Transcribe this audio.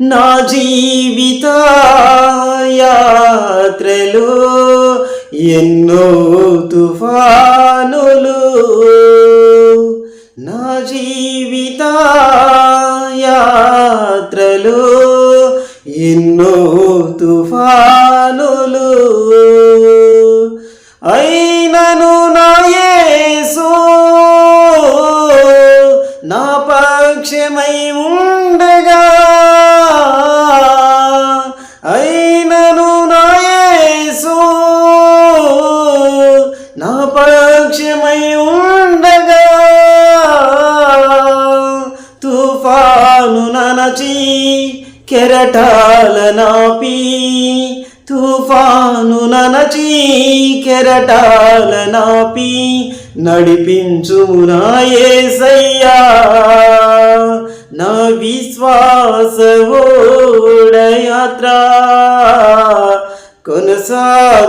నా జీవిత యాత్రలో ఎన్నో తుఫానులు. నా జీవిత యాత్రలో ఎన్నో తుఫానులు. అయినను నా యేసు నా పక్షమై ఉండగా తాను ననచి కెరటాల నాపి. తుఫాను ననచి కెరటాల నాపి. నడిపించు నా నా విశ్వాస యాత్ర కొనసాగుచున్నది.